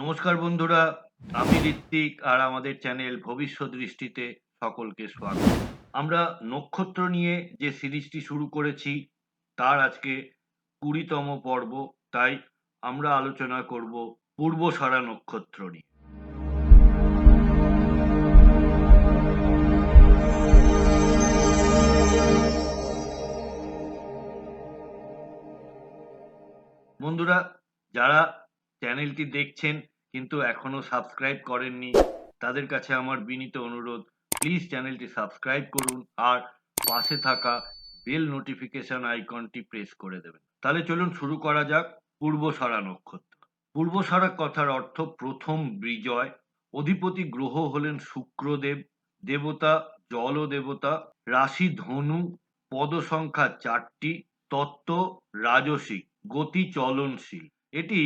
নমস্কার বন্ধুরা, আমি ঋত্বিক আর আমাদের চ্যানেল ভবিষ্যৎ দৃষ্টিতে সকলকে স্বাগত। আমরা নক্ষত্র নিয়ে যে সিরিজটি শুরু করেছি, তার আজকে কুড়িতম পর্ব, তাই আমরা আলোচনা করব পূর্বসারা নক্ষত্র নিয়ে। বন্ধুরা, যারা চ্যানেলটি দেখছেন, কিন্তু এখনও সাবস্ক্রাইব করেননি, তাদের কাছে আমার বিনীত অনুরোধ, প্লিজ চ্যানেলটি সাবস্ক্রাইব করুন আর পাশে থাকা বেল নোটিফিকেশন আইকনটি প্রেস করে দেবেন। তাহলে চলুন শুরু করা যাক পূর্বসারা নক্ষত্র। পূর্বসারা কথার অর্থ প্রথম বিজয়, অধিপতি গ্রহ হলেন শুক্রদেব, দেবতা জল দেবতা, রাশি ধনু পদ সংখ্যা চারটি, তত্ত্ব রাজসিক গতি চলনশীল। এটি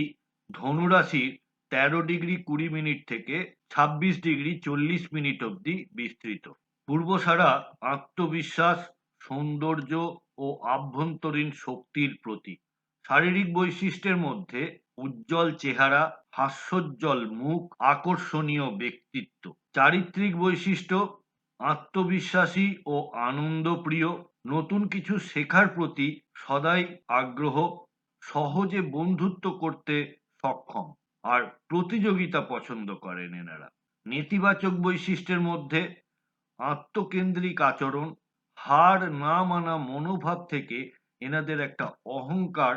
ধনুরাশির তেরো ডিগ্রি কুড়ি মিনিট থেকে ছাব্বিশ ডিগ্রি চল্লিশ মিনিট অবধি বিস্তৃত। পূর্বসারা আত্মবিশ্বাস, সৌন্দর্য ও আভ্যন্তরীণ শক্তির প্রতীক। শারীরিক বৈশিষ্ট্যের মধ্যে উজ্জ্বল চেহারা, হাস্যোজ্জ্বল মুখ, আকর্ষণীয় ব্যক্তিত্ব। চারিত্রিক বৈশিষ্ট্য, আত্মবিশ্বাসী ও আনন্দপ্রিয়। নতুন কিছু শেখার প্রতি সদাই আগ্রহ। সহজে বন্ধুত্ব করতে সক্ষম। আর প্রতিযোগিতা পছন্দ করেন এনারা। নেতিবাচক বৈশিষ্ট্যের মধ্যে আত্মকেন্দ্রিক আচরণ, হার না মানা মনোভাব থেকে এনাদের একটা অহংকার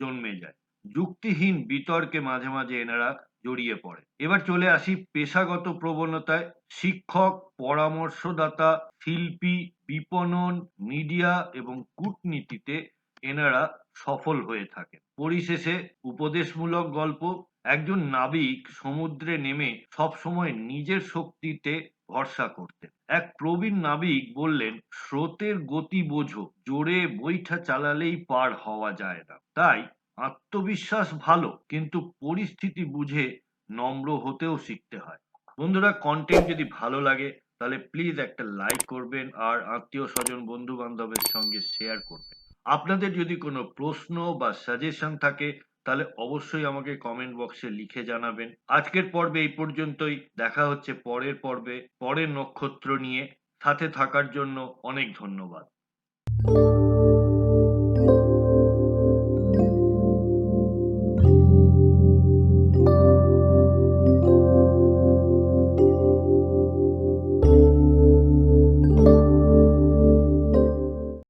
জন্মে যায়। যুক্তিহীন বিতর্কে মাঝে মাঝে এনারা জড়িয়ে পড়ে। এবার চলে আসি পেশাগত প্রবণতায়। শিক্ষক, পরামর্শদাতা, শিল্পী, বিপণন, মিডিয়া এবং কূটনীতিতে এনারা সফল হয়ে থাকে পরিশেষে উপদেশমূলক গল্প, একজন নাবিক সমুদ্রে নেমে সবসময় নিজের শক্তিতে ভরসা করতেন। এক প্রবীণ নাবিক বললেন, স্রোতের গতি বোঝো, জোরে বৈঠা চালালেই পার হওয়া যায় না। তাই আত্মবিশ্বাস ভালো, কিন্তু পরিস্থিতি বুঝে নম্র হতেও শিখতে হয়। বন্ধুরা কন্টেন্ট যদি ভালো লাগে, তাহলে প্লিজ একটা লাইক করবেন আর আত্মীয় স্বজন বন্ধু বান্ধবের সঙ্গে শেয়ার করবেন। আপনাদের যদি কোনো প্রশ্ন বা সাজেশন থাকে, তাহলে অবশ্যই আমাকে কমেন্ট বক্সে লিখে জানাবেন। আজকের পর্বে এই পর্যন্তই। দেখা হচ্ছে পরের পর্বে, পরের নক্ষত্র নিয়ে। সাথে থাকার জন্য অনেক ধন্যবাদ।